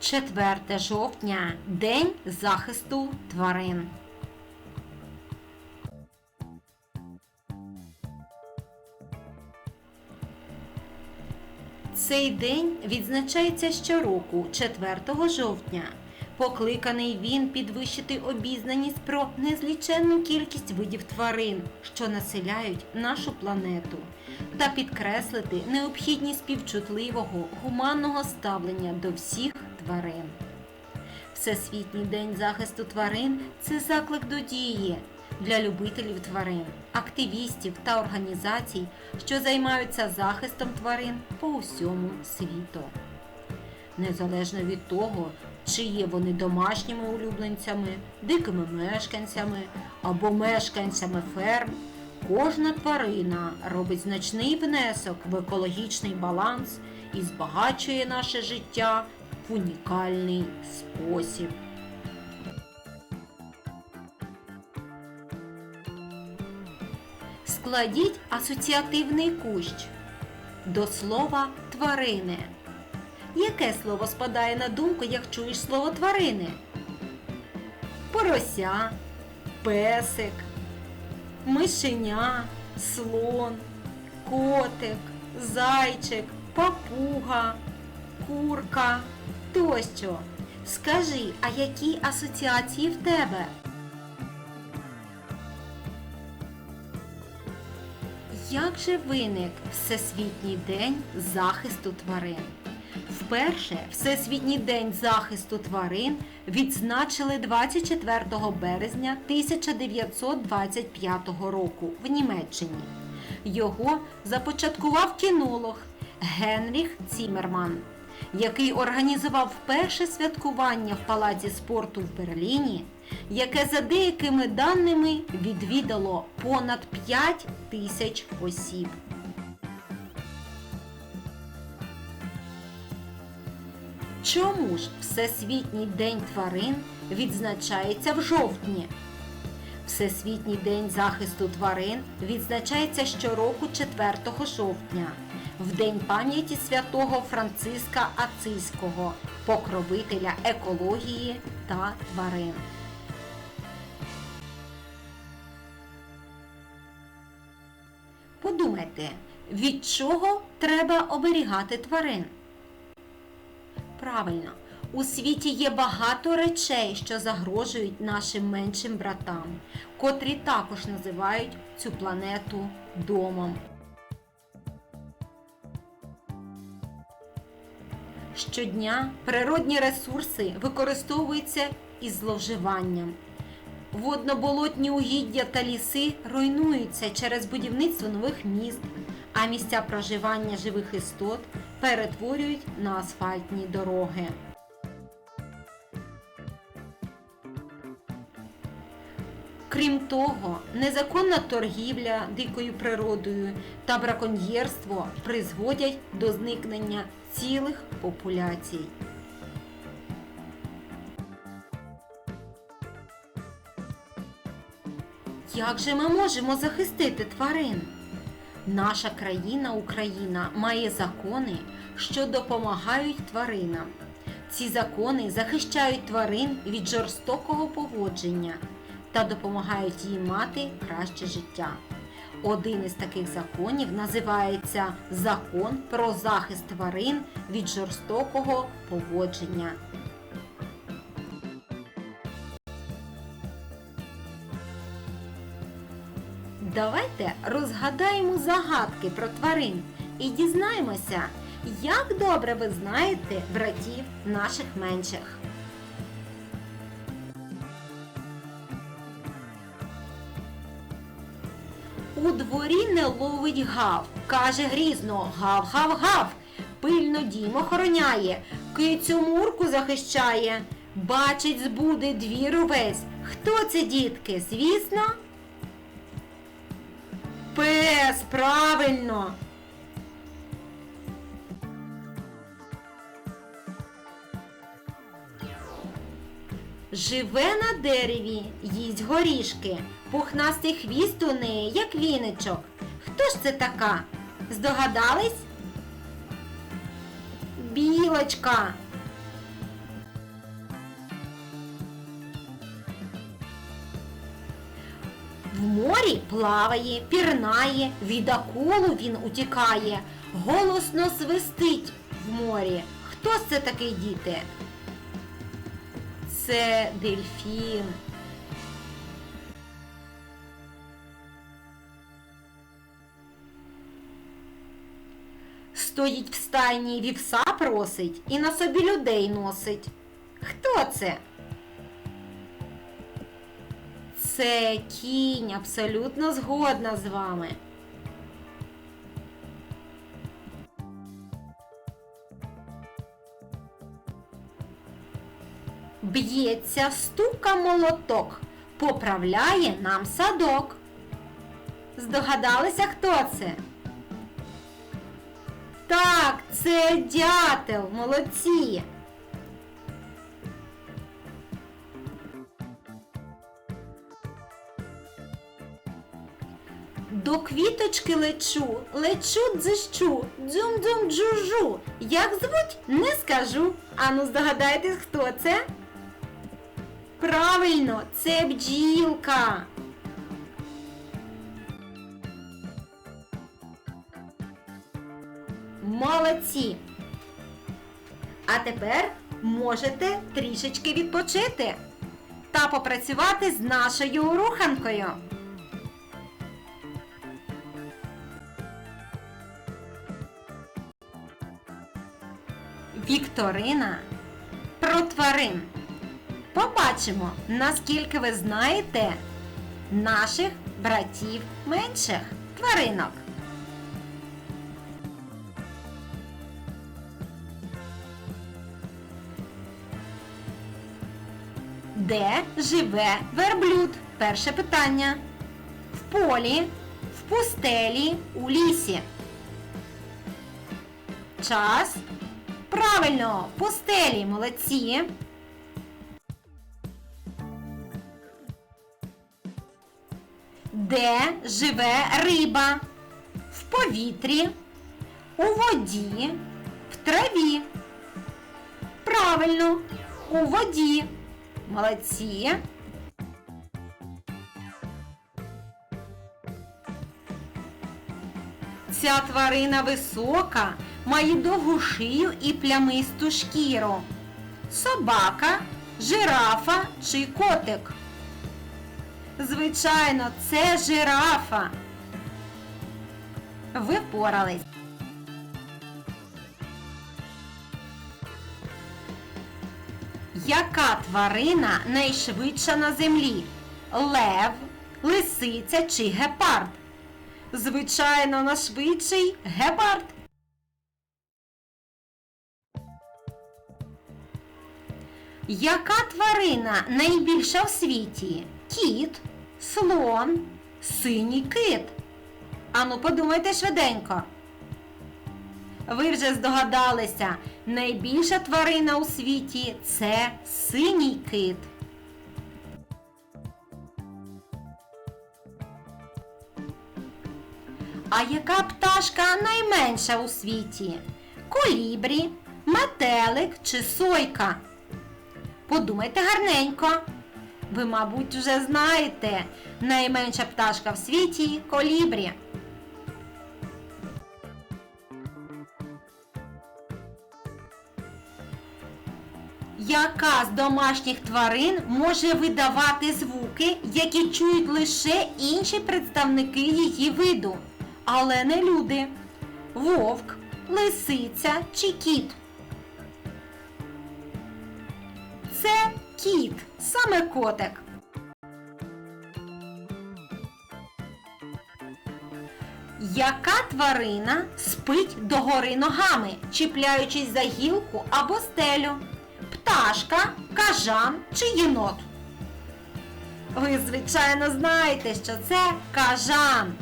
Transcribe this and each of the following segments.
4 жовтня День захисту тварин. Цей день відзначається щороку, 4 жовтня. Покликаний він підвищити обізнаність про незліченну кількість видів тварин, що населяють нашу планету, та підкреслити необхідність співчутливого, гуманного ставлення до всіх тварин. Всесвітній день захисту тварин це заклик до дії для любителів тварин, активістів та організацій, що займаються захистом тварин по усьому світу. Незалежно від того, чи є вони домашніми улюбленцями, дикими мешканцями або мешканцями ферм, кожна тварина робить значний внесок в екологічний баланс і збагачує наше життя унікальний спосіб. Складіть асоціативний кущ до слова тварини. Яке слово спадає на думку, як чуєш слово тварини? Порося, песик, мишеня, слон, котик, зайчик, папуга, курка тощо. Скажи, а які асоціації в тебе? Як же виник Всесвітній день захисту тварин? Вперше Всесвітній день захисту тварин відзначили 24 березня 1925 року в Німеччині. Його започаткував кінолог Генріх Цімерман, який організував перше святкування в Палаці спорту в Берліні, яке за деякими даними відвідало понад 5 тисяч осіб. Чому ж Всесвітній день тварин відзначається в жовтні? Всесвітній день захисту тварин відзначається щороку 4 жовтня, в День пам'яті святого Франциска Ацийського, покровителя екології та тварин. Подумайте, від чого треба оберігати тварин? Правильно, у світі є багато речей, що загрожують нашим меншим братам, котрі також називають цю планету домом. Щодня природні ресурси використовуються із зловживанням. Водноболотні угіддя та ліси руйнуються через будівництво нових міст, а місця проживання живих істот перетворюють на асфальтні дороги. Крім того, незаконна торгівля дикою природою та браконьєрство призводять до зникнення цілих популяцій. Як же ми можемо захистити тварин? Наша країна Україна має закони, що допомагають тваринам. Ці закони захищають тварин від жорстокого поводження та допомагають їм мати краще життя. Один із таких законів називається Закон про захист тварин від жорстокого поводження. Давайте розгадаємо загадки про тварин і дізнаємося, як добре ви знаєте братів наших менших. У дворі не ловить гав, каже грізно гав-гав-гав. Пильно дім охороняє, кицю мурку захищає. Бачить збуди двір увесь. Хто це, дітки? Звісно? Пес, правильно. Живе на дереві, їсть горішки, Пухнастий хвіст у неї, як віничок. Хто ж це така? Здогадались? Білочка. В морі плаває, пірнає, від акулу він утікає, голосно свистить в морі. Хто це такий діти? Це дельфін. Стоїть в стайні вівса просить і на собі людей носить. Хто це? Це кінь, абсолютно згодна з вами. Б'ється стука молоток, поправляє нам садок. Здогадалися, хто це? Так, це дятел, молодці. До квіточки лечу, лечу дзищу, дзюм-дзюм джужу. Як звуть, не скажу. Ану, здогадайтесь, хто це? Правильно, це бджілка. Молодці! А тепер можете трішечки відпочити та попрацювати з нашою руханкою. Вікторина про тварин. Побачимо, наскільки ви знаєте наших братів менших тваринок. Де живе верблюд? Перше питання. В полі, в пустелі, у лісі. Час. Правильно, в пустелі, молодці. Де живе риба? В повітрі, у воді, в траві. Правильно, у воді. Молодці. Ця тварина висока, має довгу шию і плямисту шкіру. Собака, жирафа чи котик. Звичайно, це жирафа. Ви впорались. Яка тварина найшвидша на землі? Лев, лисиця чи гепард? Звичайно, найшвидший гепард. Яка тварина найбільша в світі? Кіт, слон, синій кит. Ану, подумайте швиденько. Ви вже здогадалися, найбільша тварина у світі це синій кит. А яка пташка найменша у світі? Колібрі, метелик чи сойка? Подумайте гарненько. Ви, мабуть, вже знаєте, найменша пташка в світі колібрі. Яка з домашніх тварин може видавати звуки, які чують лише інші представники її виду, але не люди? Вовк, лисиця чи кіт? Це кіт, саме котик. Яка тварина спить догори ногами, чіпляючись за гілку або стелю? Пташка, кажан чи єнот? Ви, звичайно, знаєте, що це кажан.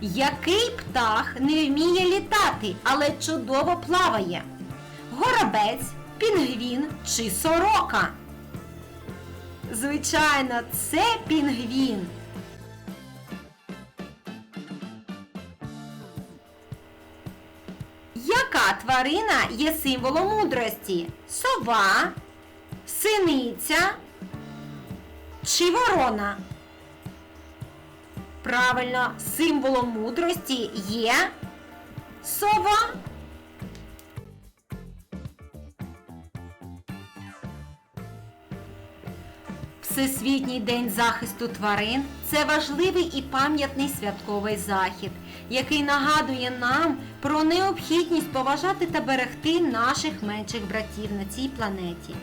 Який птах не вміє літати, але чудово плаває? Горобець, пінгвін чи сорока? Звичайно, це пінгвін. Тварина є символом мудрості? Сова, Синиця чи ворона? Правильно, символом мудрості є сова. Всесвітній день захисту тварин це важливий і пам'ятний святковий захід, який нагадує нам про необхідність поважати та берегти наших менших братів на цій планеті.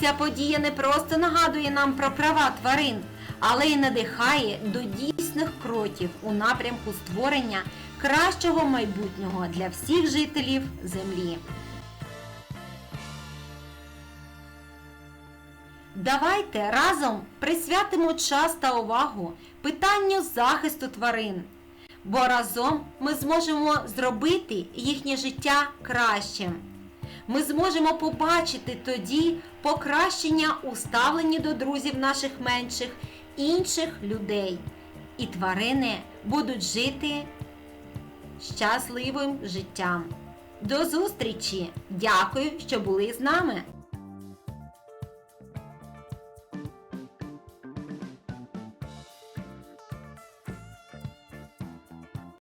Ця подія не просто нагадує нам про права тварин, але й надихає до дійсних кроків у напрямку створення кращого майбутнього для всіх жителів Землі. Давайте разом присвятимо час та увагу питанню захисту тварин, бо разом ми зможемо зробити їхнє життя кращим. Ми зможемо побачити тоді покращення у ставленні до друзів наших менших інших людей. І тварини будуть жити щасливим життям. До зустрічі! Дякую, що були з нами!